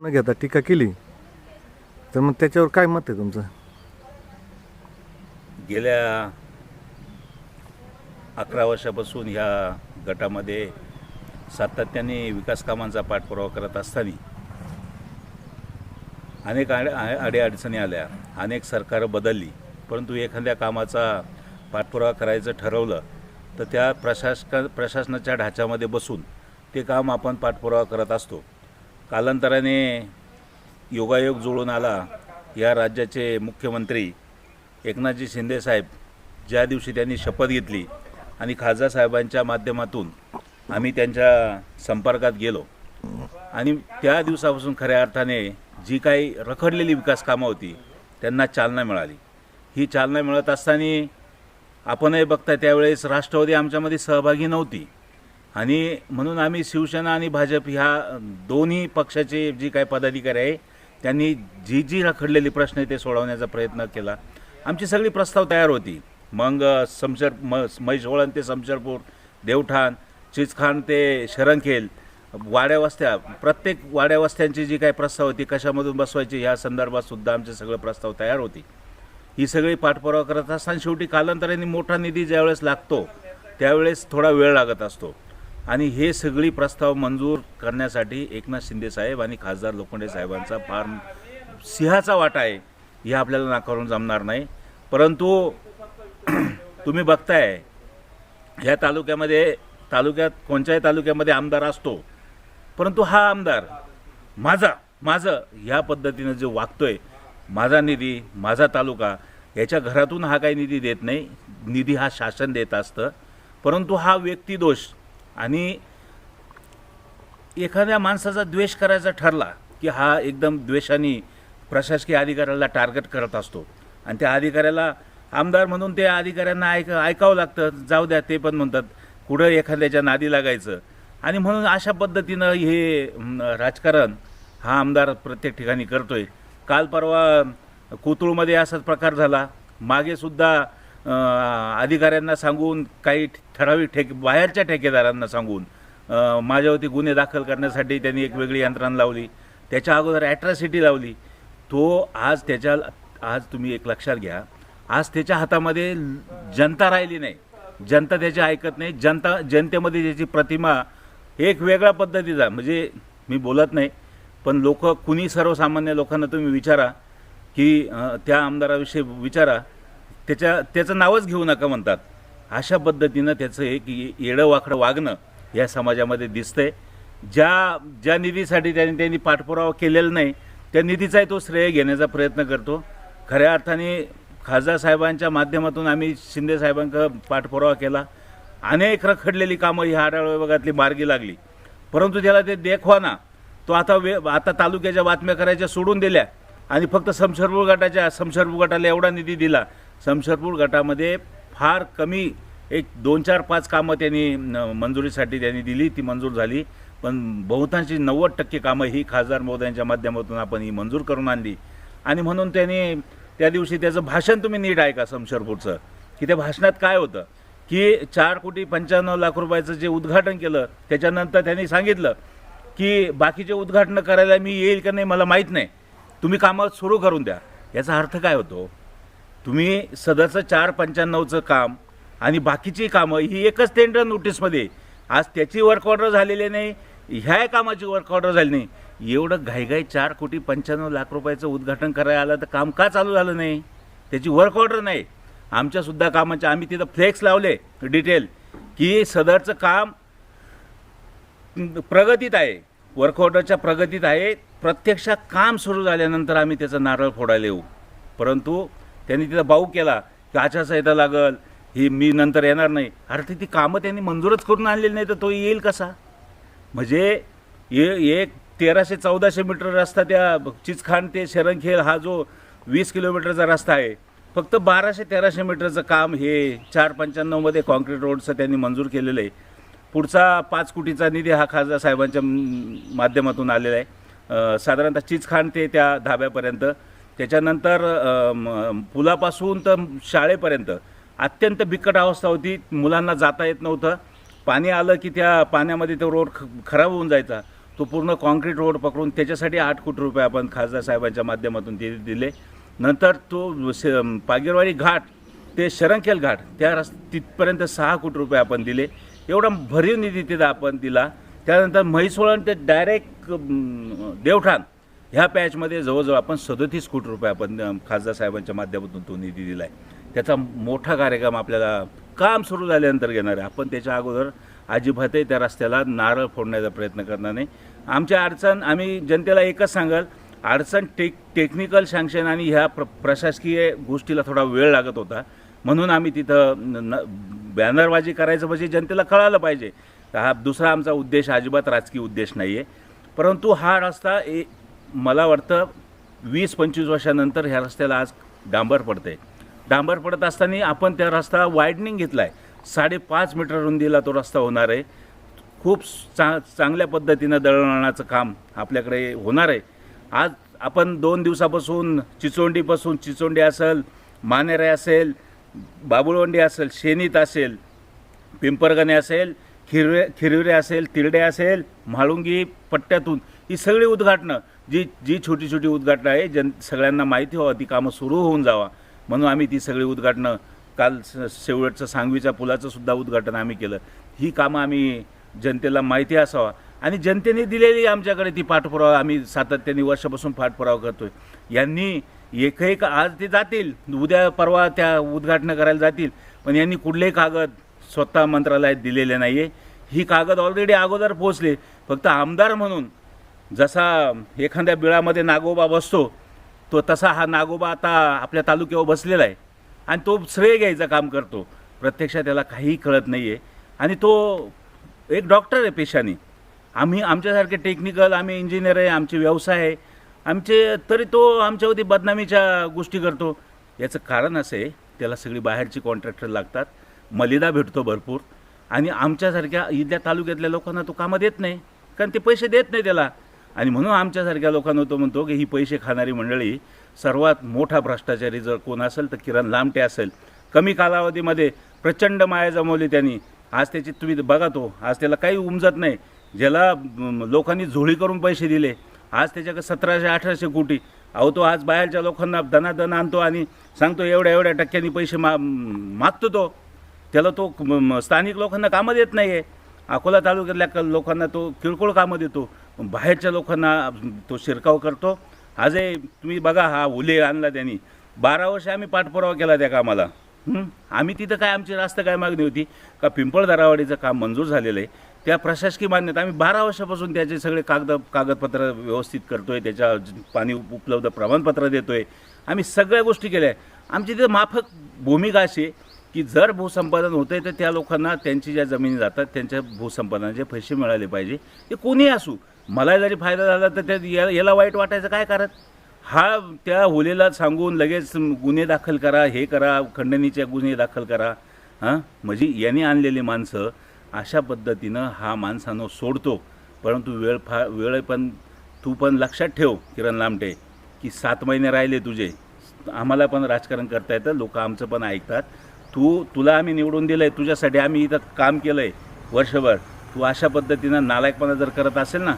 न घेता टीका केली तर मग त्याच्यावर काय मत आहे तुमचं? गेल्या अकरा वर्षापासून ह्या गटामध्ये सातत्याने विकास कामांचा पाठपुरावा करत असताना अनेक अडीअडचणी आल्या. अनेक सरकारं बदलली. परंतु एखाद्या कामाचा पाठपुरावा करायचं ठरवलं तर त्या प्रशासका प्रशासनाच्या ढाच्यामध्ये बसून ते काम आपण पाठपुरावा करत असतो. कालांतराने योगायोग जुळून आला. या राज्याचे मुख्यमंत्री एकनाथजी शिंदेसाहेब ज्या दिवशी त्यांनी शपथ घेतली आणि खासदार साहेबांच्या माध्यमातून आम्ही त्यांच्या संपर्कात गेलो. आणि त्या दिवसापासून खऱ्या अर्थाने जी काही रखडलेली विकास कामं होती त्यांना चालना मिळाली. ही चालना मिळत असताना आपणही बघता त्यावेळेस राष्ट्रवादी आमच्यामध्ये सहभागी नव्हती. आणि म्हणून आम्ही शिवसेना आणि भाजप ह्या दोन्ही पक्षाचे जी काही पदाधिकारी आहे त्यांनी जी जी रखडलेली प्रश्न आहे ते सोडवण्याचा प्रयत्न केला. आमची सगळी प्रस्ताव तयार होती. मग समशर म म्हैसवळण ते समशरपूर देवठाण चिचखान ते शरणखेल वाड्यावस्त्या प्रत्येक वाड्यावस्त्यांची जी काही प्रस्ताव होती कशामधून बसवायची ह्या संदर्भात सुद्धा आमचे सगळे प्रस्ताव तयार होती. ही सगळी पाठपुरावा करत असताना शेवटी कालांतराने मोठा निधी ज्यावेळेस लागतो त्यावेळेस थोडा वेळ लागत असतो. आणि हे सगळी प्रस्ताव मंजूर करण्यासाठी एकनाथ शिंदे साहेब आणि खासदार लोखंडे साहेबांचा फार सिंहाचा वाटा आहे. हे आपल्याला नाकारून जमणार नाही. परंतु तुम्ही बघताय ह्या तालुक्यामध्ये तालुक्यात कोणत्याही तालुक्यामध्ये आमदार असतो. परंतु हा आमदार माझा माझं ह्या पद्धतीनं जे वागतोय माझा निधी माझा तालुका याच्या घरातून हा काही निधी देत नाही. निधी हा शासन देत असतं. परंतु हा व्यक्तिदोष आणि एखाद्या माणसाचा द्वेष करायचा ठरला की हा एकदम द्वेषाने प्रशासकीय अधिकाऱ्याला टार्गेट करत असतो. आणि त्या अधिकाऱ्याला आमदार म्हणून त्या अधिकाऱ्यांना ऐक ऐकावं लागतं. जाऊ द्या ते पण म्हणतात कुठं एखाद्याच्या नादी लागायचं. आणि म्हणून अशा पद्धतीनं हे राजकारण हा आमदार प्रत्येक ठिकाणी करतोय. काल परवा कुतुळमध्ये असाच प्रकार झाला. मागेसुद्धा अधिकाऱ्यांना सांगून काही ठराविक ठेके बाहेरच्या ठेकेदारांना सांगून माझ्यावरती गुन्हे दाखल करण्यासाठी त्यांनी एक वेगळी यंत्रणा लावली. त्याच्या अगोदर ॲट्रॉसिटी लावली. तो आज त्याच्या आज तुम्ही एक लक्षात घ्या. आज त्याच्या हातामध्ये जनता राहिली नाही. जनता त्याची ऐकत नाही. जनता जनतेमध्ये त्याची प्रतिमा एक वेगळ्या पद्धतीचा म्हणजे मी बोलत नाही पण लोक कुणी सर्वसामान्य लोकांना तुम्ही विचारा की त्या आमदाराविषयी विचारा. त्याच्या त्याचं नावच घेऊ नका म्हणतात. अशा पद्धतीनं त्याचं एक येडं वाकडं वागणं या समाजामध्ये दिसतंय. ज्या ज्या निधीसाठी त्यांनी त्यांनी पाठपुरावा केलेला नाही त्या निधीचाही तो श्रेय घेण्याचा प्रयत्न करतो. खऱ्या अर्थाने खासदार साहेबांच्या माध्यमातून आम्ही शिंदे साहेबांकडं पाठपुरावा केला. अनेक रखडलेली कामं ही आढाळ विभागातली मार्गी लागली. परंतु त्याला ते देखवा ना तो आता वे आता तालुक्याच्या बातम्या करायच्या सोडून दिल्या आणि फक्त समशरपूर गटाच्या समशरपूर गटाला एवढा निधी दिला. समशरपूर गटामध्ये फार कमी एक दोन चार पाच कामं त्यांनी न- मंजुरीसाठी त्यांनी दिली ती मंजूर झाली. पण बहुतांशी नव्वद टक्के कामं ही खासदार महोदयांच्या माध्यमातून आपण ही मंजूर करून आणली. आणि म्हणून त्यांनी त्या दिवशी त्याचं भाषण तुम्ही नीट ऐका समशरपूरचं की त्या भाषणात काय होतं की चार कोटी पंच्याण्णव लाख रुपयाचं जे उद्घाटन केलं त्याच्यानंतर त्यांनी सांगितलं की बाकीचे उद्घाटनं करायला मी येईल का नाही मला माहीत नाही. तुम्ही कामं सुरू करून द्या. याचा अर्थ काय होतो तुम्ही सदरचं चार पंच्याण्णवचं काम आणि बाकीची कामं ही एकच टेंडर नोटीसमध्ये आज त्याची वर्क ऑर्डर झालेली नाही ह्या कामाची वर्क ऑर्डर झाली नाही. एवढं घाईघाई चार कोटी पंच्याण्णव लाख रुपयाचं उद्घाटन करायला आलं तर काम का चालू झालं नाही? त्याची वर्क ऑर्डर नाही. आमच्यासुद्धा कामाच्या आम्ही तिथं फ्लेक्स लावले डिटेल की सदरचं काम प्रगतीत आहे. वर्क ऑर्डरच्या प्रगतीत आहे. प्रत्यक्षात काम सुरू झाल्यानंतर आम्ही त्याचं नारळ फोडायला येऊ. परंतु त्यांनी तिथं बाऊ केला की आचारसंहिता लागल ही मी नंतर येणार नाही. अरे ती कामं त्यांनी मंजूरच करून आणलेली नाही तर तो येईल कसा? म्हणजे ये एक तेराशे चौदाशे मीटर रस्ता त्या चिचखान ते शरणखेल हा जो वीस किलोमीटरचा रस्ता आहे फक्त बाराशे तेराशे मीटरचं काम हे चार पंच्याण्णवमध्ये कॉन्क्रीट रोडचं त्यांनी मंजूर केलेलं आहे. पुढचा पाच कोटीचा निधी हा खासदार साहेबांच्या माध्यमातून आलेला आहे. साधारणतः चिचखान ते त्या धाब्यापर्यंत. त्याच्यानंतर पुलापासून तर शाळेपर्यंत अत्यंत बिकट अवस्था होती. मुलांना जाता येत नव्हतं. पाणी आलं की त्या पाण्यामध्ये तो रोड ख खराब होऊन जायचा. तो पूर्ण कॉन्क्रीट रोड पकडून त्याच्यासाठी आठ कोटी रुपये आपण खासदार साहेबांच्या माध्यमातून ते दिले. नंतर तो श- पागीरवाडी घाट ते शरंखेल घाट त्या रस् तिथपर्यंत सहा कोटी रुपये आपण दिले. एवढा भरीव निधी तिथं आपण दिला. त्यानंतर म्हैसोळण ते डायरेक्ट देवठाण ह्या पॅचमध्ये जवळजवळ आपण सदोतीस कोटी रुपये आपण खासदार साहेबांच्या माध्यमातून तो निधी दिला आहे त्याचा मोठा कार्यक्रम आपल्याला काम सुरू झाल्यानंतर घेणार आहे. आपण त्याच्या अगोदर अजिबातही त्या रस्त्याला नारळ फोडण्याचा प्रयत्न करणार नाही. आमच्या अडचण आम्ही जनतेला एकच सांगाल अडचण टेक टेक्निकल सँक्शन आणि ह्या प्र प्रशासकीय गोष्टीला थोडा वेळ लागत होता. म्हणून आम्ही तिथं न- बॅनरबाजी करायचं म्हणजे जनतेला कळालं पाहिजे. हा दुसरा आमचा उद्देश अजिबात राजकीय उद्देश नाही आहे परंतु हा रस्ता ए मला वाटतं वीस पंचवीस वर्षानंतर ह्या रस्त्याला आज डांबर पडते डांबर पडत असताना आपण त्या रस्ता वायडनिंग घेतला आहे साडेपाच मीटर रुंदीला तो रस्ता होणार आहे. खूप चा चांगल्या पद्धतीनं दळणवळणाचं काम आपल्याकडे होणार आहे. आज आपण दोन दिवसापासून चिचोंडीपासून चिचोंडी असेल मानेरे असेल बाबुळवंडी असेल शेनीत असेल पिंपरगणे असेल खिरवे खिरविरे असेल तिरडे असेल म्हाळुंगी पट्ट्यातून ही सगळी उद्घाटनं जी जी छोटी छोटी उद्घाटनं आहे जन सगळ्यांना माहिती व्हावं ती कामं सुरू होऊन जावा. म्हणून आम्ही ती सगळी उद्घाटनं काल स- शेवटचं सांगवीच्या पुलाचं सुद्धा उद्घाटन आम्ही केलं. ही कामं आम्ही जनतेला माहिती असावा. आणि जनतेने दिलेली आमच्याकडे ती पाठपुरावा आम्ही सातत्याने वर्षापासून पाठपुरावा करतोय. यांनी एक एक आज ते जातील उद्या परवा त्या उद्घाटनं करायला जातील पण यांनी कुठलेही कागद स्वतः मंत्रालयात दिलेले नाही आहे ही कागद ऑलरेडी अगोदर पोचले फक्त आमदार म्हणून जसा एखाद्या बिळामध्ये नागोबा बसतो तो तसा हा नागोबा आता आपल्या तालुक्यावर बसलेला आहे. आणि तो श्रेय घ्यायचं काम करतो. प्रत्यक्षात त्याला काहीही कळत नाही आहे आणि तो एक डॉक्टर आहे पेशाने. आम्ही आमच्यासारखे टेक्निकल आम्ही इंजिनियर आहे आमचे व्यवसाय आहे. आमचे तरी तो आमच्यावरती बदनामीच्या गोष्टी करतो. याचं कारण असं आहे त्याला सगळी बाहेरची कॉन्ट्रॅक्टर लागतात. मलिदा भेटतो भरपूर. आणि आमच्यासारख्या इथल्या तालुक्यातल्या लोकांना तो कामं देत नाही. कारण ते पैसे देत नाही त्याला. आणि म्हणून आमच्यासारख्या लोकांना तो म्हणतो की ही पैसे खाणारी मंडळी सर्वात मोठा भ्रष्टाचारी जर कोण असेल तर किरण लांबटे असेल. कमी कालावधीमध्ये प्रचंड माया जमवली त्यांनी. आज त्याची तुम्ही बघा तो. आज त्याला काही उमजत नाही. ज्याला लोकांनी झोळी करून पैसे दिले. आज त्याच्याकडे सतराशे अठराशे कोटी. अहो तो आज बाहेरच्या लोकांना दनादन आणतो आणि सांगतो एवढ्या एवढ्या टक्क्यांनी पैसे मा मागतो तो. त्याला तो स्थानिक लोकांना कामं देत नाही आहे अकोला तालुक्यातल्या लोकांना तो किरकोळ कामं देतो. बाहेरच्या लोकांना तो शिरकाव करतो. आजही तुम्ही बघा हा उले आणला त्यांनी. बारा वर्ष आम्ही पाठपुरावा केला त्या कामाला. आम्ही तिथं काय आमची रास्त काय मागणी होती? का पिंपळ दरावाडीचं काम मंजूर झालेलं आहे. त्या प्रशासकीय मान्यता आम्ही बारा वर्षापासून त्याचे सगळे कागद कागदपत्र व्यवस्थित करतो आहे त्याच्या पाणी उपलब्ध प्रमाणपत्र देतो आहे आम्ही सगळ्या गोष्टी केल्या. आहे आमची तिथं माफक भूमिका अशी की जर भूसंपादन होतंय तर त्या लोकांना त्यांची ज्या जमिनी जातात त्यांच्या भूसंपादनाचे पैसे मिळाले पाहिजे. ते कोणीही असू मला जरी फायदा झाला तर त्या या- याला वाईट वाटायचं काय कारण? हा त्या होलेला सांगून लगेच गुन्हे दाखल करा हे करा खंडणीचे गुन्हे दाखल करा. हां? म्हणजे याने आणलेली माणसं अशा पद्धतीनं हा माणसानं सोडतो. परंतु वेळ फा वेळ पण तू पण लक्षात ठेव किरण लामटे की सात महिने राहिले तुझे. आम्हाला पण राजकारण करता येतं लोक आमचं पण ऐकतात. तू तुला आम्ही निवडून दिलं आहे तुझ्यासाठी आम्ही इथं काम केलं आहे वर्षभर. तू अशा पद्धतीनं नालायकपणा जर करत असेल ना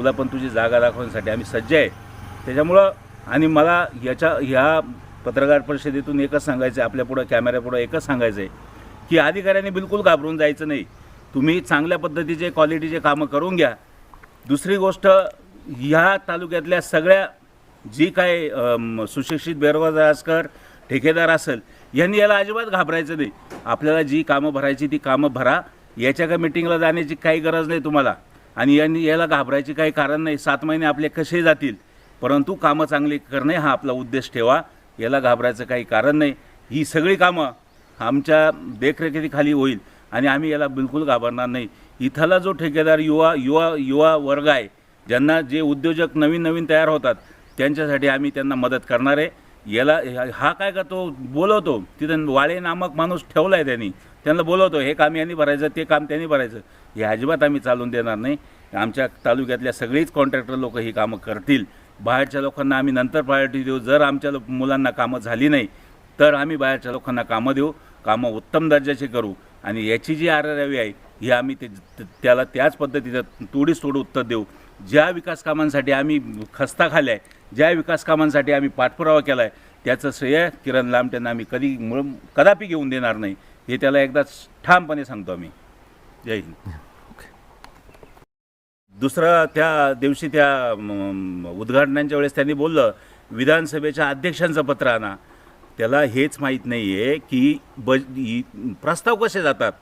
तुला पण तुझी जागा दाखवण्यासाठी आम्ही सज्ज आहे. त्याच्यामुळं आणि मला याच्या ह्या पत्रकार परिषदेतून एकच सांगायचं आहे आपल्यापुढं कॅमेऱ्यापुढं एकच सांगायचं आहे की अधिकाऱ्यांनी बिलकुल घाबरून जायचं नाही. तुम्ही चांगल्या पद्धतीचे क्वालिटीचे कामं करून घ्या. दुसरी गोष्ट ह्या तालुक्यातल्या सगळ्या जी काय सुशिक्षित बेरोजगार असकर ठेकेदार असेल यांनी याला अजिबात घाबरायचं नाही. आपल्याला जी कामं भरायची ती कामं भरा. याच्या का मिटिंगला जाण्याची काही गरज नाही तुम्हाला. आणि यांनी याला घाबरायचे काही कारण नाही. सात महिने आपले कसे जातील? परंतु कामं चांगली करणे हा आपला उद्देश ठेवा. याला घाबरायचं काही कारण नाही. ही सगळी कामं आमच्या देखरेखीखाली होईल आणि आम्ही याला बिलकुल घाबरणार नाही. इथला जो ठेकेदार युवा युवा युवा वर्ग आहे ज्यांना जे उद्योजक नवीन नवीन तयार होतात त्यांच्यासाठी आम्ही त्यांना मदत करणार आहे. याला हा काय करतो? बोलवतो. तिथं वाळे नामक माणूस ठेवला आहे त्यांनी. त्यांना बोलवतो हे काम यांनी भरायचं ते काम त्यांनी भरायचं. हे अजिबात आम्ही चालून देणार नाही. आमच्या तालुक्यातल्या सगळीच कॉन्ट्रॅक्टर लोक ही कामं करतील. बाहेरच्या लोकांना आम्ही नंतर प्रायोरिटी देऊ. जर आमच्या मुलांना कामं झाली नाही तर आम्ही बाहेरच्या लोकांना कामं देऊ. कामं उत्तम दर्जाची करू. आणि याची जी आरारावी आहे ही आम्ही ते त्याला त्याच पद्धतीचं तोडीस तोड उत्तर देऊ. ज्या विकास कामांसाठी आम्ही खस्ता खाल्लाय ज्या विकास कामांसाठी आम्ही पाठपुरावा केला आहे त्याचं श्रेय किरण लांबट्यांना आम्ही कधी मुळ- कदापि घेऊन देणार नाही. हे त्याला एकदा ठामपणे सांगतो आम्ही. जय हिंद. दुसरं त्या दिवशी त्या उद्घाटनाच्या वेळेस त्यांनी बोललं विधानसभेच्या अध्यक्षांचं पत्र आणा. त्याला हेच माहीत नाही आहे की ब इ- प्रस्ताव कसे जातात.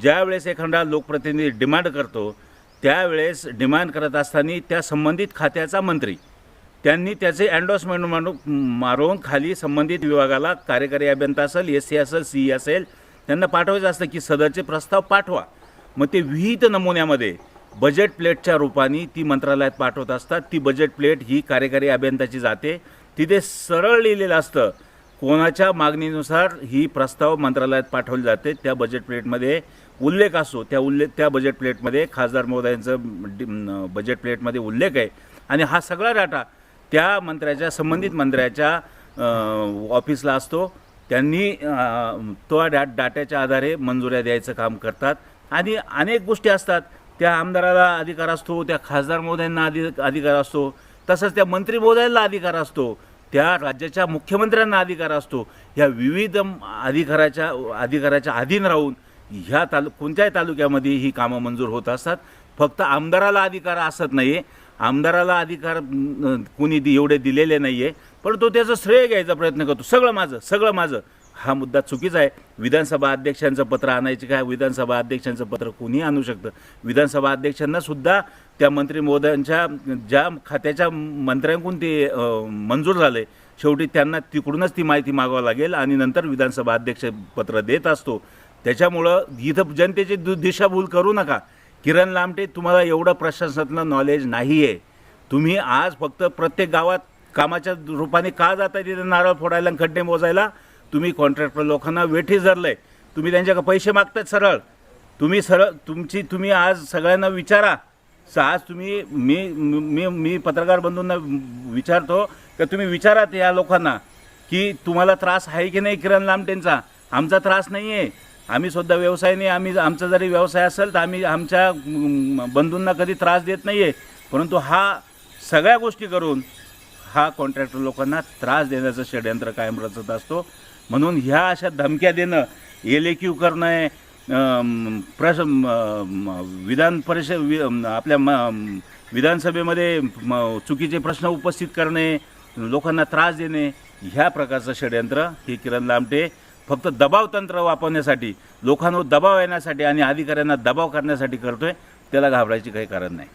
ज्यावेळेस एखादा लोकप्रतिनिधी डिमांड करतो त्यावेळेस डिमांड करत असताना त्या संबंधित खात्याचा मंत्री त्यांनी त्याचे अँडोसमेंट मारू मारून खाली संबंधित विभागाला कार्यकारी अभियंता असेल एस सी असेल सी असेल त्यांना पाठवायचं असतं की सदरचे प्रस्ताव पाठवा. मग ते विविध नमुन्यामध्ये बजेट प्लेटच्या रूपाने ती मंत्रालयात पाठवत असतात. ती बजेट प्लेट ही कार्यकारी अभियंताची जाते. तिथे सरळ लिहिलेलं असतं कोणाच्या मागणीनुसार ही प्रस्ताव मंत्रालयात पाठवली जाते. त्या बजेट प्लेटमध्ये उल्लेख असतो त्या उल्लेख त्या बजेट प्लेटमध्ये खासदार महोदयांचं बजेट प्लेटमध्ये उल्लेख आहे. आणि हा सगळा डाटा त्या मंत्र्याच्या संबंधित मंत्र्याच्या ऑफिसला असतो. त्यांनी तो डा डाट्याच्या आधारे मंजुऱ्या द्यायचं काम करतात. आणि अनेक गोष्टी असतात. त्या आमदाराला अधिकार असतो त्या खासदार महोदयांना अधि अधिकार असतो. तसंच त्या मंत्री महोदयांना अधिकार असतो. त्या राज्याच्या मुख्यमंत्र्यांना अधिकार असतो. ह्या विविध अधिकाराच्या अधिकाराच्या अधीन राहून ह्या तालु कोणत्याही तालुक्यामध्ये ही कामं मंजूर होत असतात. फक्त आमदाराला अधिकार असत नाही आमदाराला अधिकार कुणी कोणी दि एवढे दिलेले नाही आहे परंतु त्याचं श्रेय घ्यायचा प्रयत्न करतो. सगळं माझं सगळं माझं. हा मुद्दा चुकीचा आहे. विधानसभा अध्यक्षांचं पत्र आणायचे काय? विधानसभा अध्यक्षांचं पत्र कोणी आणू शकतं? विधानसभा अध्यक्षांना सुद्धा त्या मंत्री महोदयांच्या ज्या खात्याच्या मंत्र्यांकडून ते मंजूर झाले शेवटी त्यांना तिकडूनच ती माहिती मागावं लागेल आणि नंतर विधानसभा अध्यक्ष पत्र देत असतो. त्याच्यामुळं इथं जनतेची दिशाभूल करू नका. किरण लामटे तुम्हाला एवढं प्रशासनातलं नॉलेज नाही आहे तुम्ही आज फक्त प्रत्येक गावात कामाच्या रूपाने का जाता तिथे नारळ फोडायला आणि खड्डे मोजायला? तुम्ही कॉन्ट्रॅक्टर लोकांना वेठी धरलंय. तुम्ही त्यांच्याकडे पैसे मागतात सरळ. तुम्ही सरळ तुमची तुम्ही आज सगळ्यांना विचारा. आज तुम्ही मी मी मी पत्रकार बंधूंना विचारतो का तुम्ही विचारात या लोकांना की तुम्हाला त्रास आहे की नाही किरण लामटेंचा? आमचा त्रास नाही आहे आम्ही सुद्धा व्यवसायाने आम्ही आमचा जरी व्यवसाय असेल तर आम्ही आमच्या बंधूंना कधी त्रास देत नाही आहे परंतु हा सगळ्या गोष्टी करून हा कॉन्ट्रॅक्टर लोकांना त्रास देण्याचं षडयंत्र कायम रचत असतो. म्हणून ह्या अशा धमक्या देणं एलेक्यू करणं प्रश विधान परिषद वि आपल्या म, विधानसभेमध्ये म, चुकीचे प्रश्न उपस्थित करणे लोकांना त्रास देणे ह्या प्रकारचं षडयंत्र हे किरण लामटे फक्त दबाव तंत्र वापरण्यासाठी लोकांवर दबाव येण्यासाठी आणि अधिकाऱ्यांना दबाव करण्यासाठी करतोय त्याला घाबरायची काही कारण नाही.